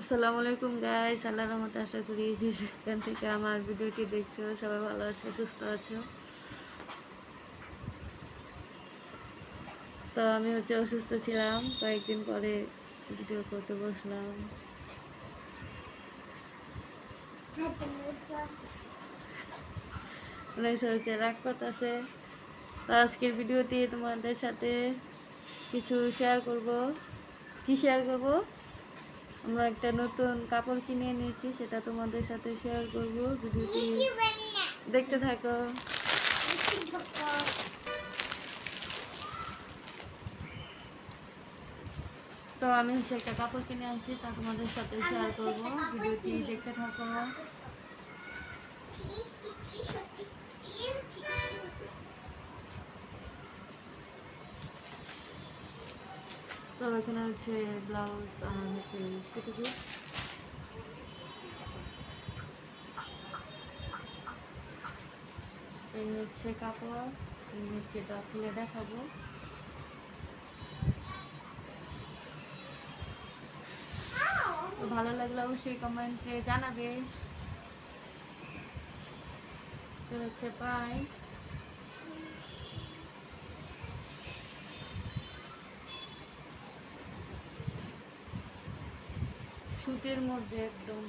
আসসালামু আলাইকুম গাইস আল্লাহর রহমতে আশা করি যেখান থেকে আমার ভিডিওটি দেখছ, সবাই ভালো আছো, সুস্থ আছো। তো আমি হচ্ছে অসুস্থ ছিলাম, কয়েকদিন পরে ভিডিও করতে বসলাম। হচ্ছে রাগ করতেছে। তো আজকের ভিডিওটি তোমাদের সাথে কিছু শেয়ার করব। কি শেয়ার করব? আমরা একটা নতুন কাপড় কিনে নিয়েছি সেটা তোমাদের সাথে শেয়ার করব। ভিডিওটি দেখতে থাকো। তো আমি হচ্ছে একটা কাপড় কিনে আনছি, তা তোমাদের সাথে শেয়ার করব। ভিডিওটি দেখতে থাকো। তো এখানে হচ্ছে ব্লাউজ আর হচ্ছে কুটিগুলো এই হচ্ছে কাপড় এই হচ্ছে এটা খুলে দেখাবো তো ভালো লাগলে অবশ্যই কমেন্টে জানাবে। হচ্ছে প্রাইস সুতির মধ্যে একদম।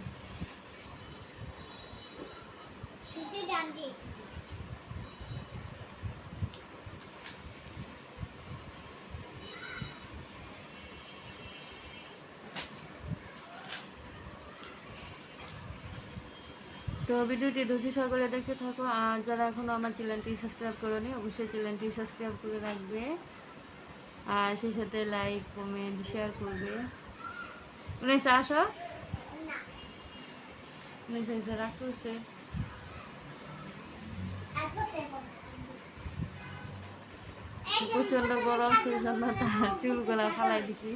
তো ভিডিওটি ধৈর্য সহকারে দেখতে থাকো। আর যারা এখনও আমার চ্যানেলটি সাবস্ক্রাইব করোনি অবশ্যই চ্যানেলটি সাবস্ক্রাইব করে রাখবে। আর সেই সাথে লাইক কমেন্ট শেয়ার করবে। উনিশে আসো। প্রচণ্ড গরম সেই জন্য তার চুলগুলা ফালাই দিছি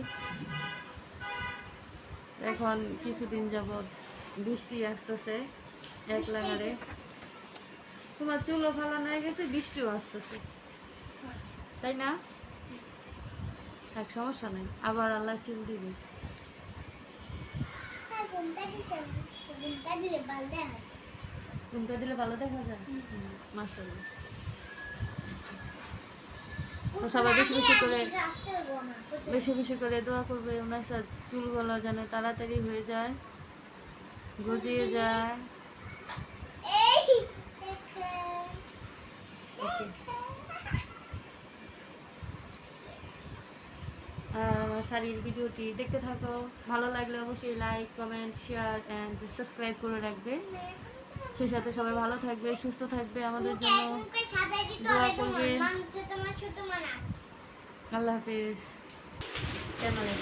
এখন কিছুদিন যাবৎ বৃষ্টি আসতেছে এক লাগারে। তোমার চুলও ফালানো হয়ে গেছে বৃষ্টিও আসতেছে। তাই না? এক সমস্যা নাই আবার আল্লাহ চুল দিবে। ঘুমটা দিলে ভালো দেখা যায়? তো সবাই বেশি বেশি করে বেশি বেশি করে দোয়া করবে ওনার সাথে চুলগুলো যেন তাড়াতাড়ি হয়ে যায় গজিয়ে যায় Okay. আর আমার শাড়ির ভিডিওটি দেখতে থাকো। ভালো লাগলে অবশ্যই like comment share and subscribe করে রাখবে। সে সাথে সবাই ভালো থাকবে সুস্থ থাকবে আমাদের জন্য। দোয়া করবে আল্লাহ হাফেজ। ক্যামেরা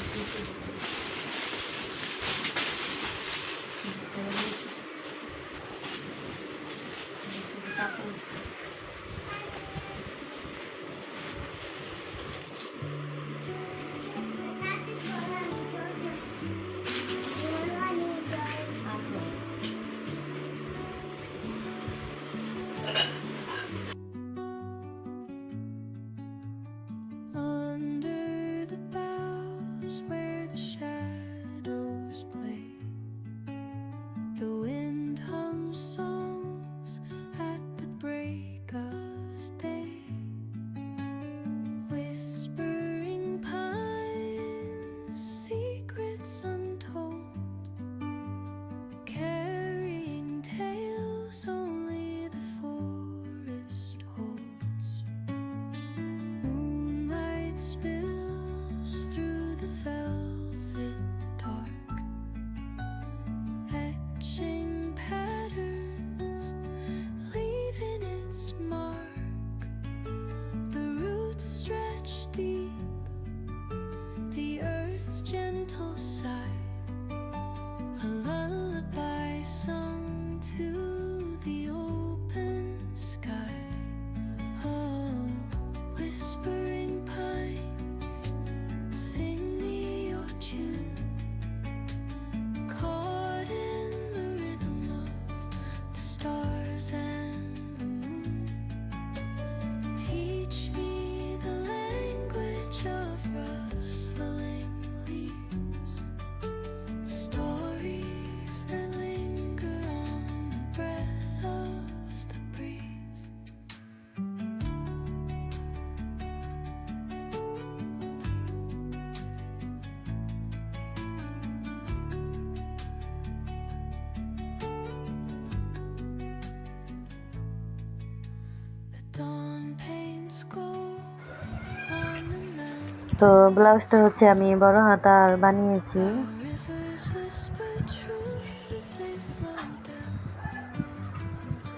তো ব্লাউজটা হচ্ছে আমি বড় হাতার বানিয়েছি.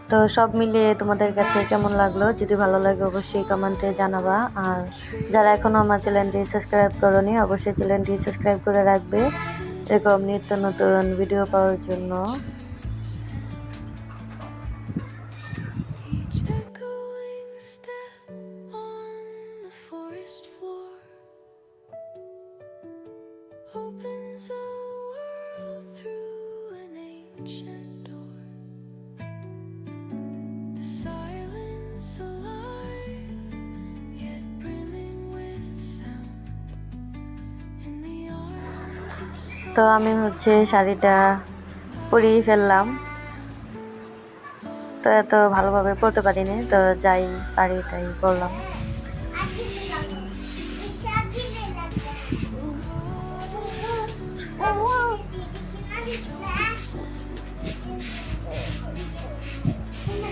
তো সব মিলিয়ে তোমাদের কাছে কেমন লাগল? যদি ভালো লাগে অবশ্যই কমেন্টে জানাবা। আর যারা এখনও আমার চ্যানেলটি সাবস্ক্রাইব করনি, অবশ্যই চ্যানেলটি সাবস্ক্রাইব করে রাখবে এরকম নিত্য নতুন ভিডিও পাওয়ার জন্য। তো আমি হচ্ছে শাড়িটা পরিয়ে ফেললাম। তো এত ভালোভাবে পরতে পারিনি, তো যাই পারি তাই করলাম।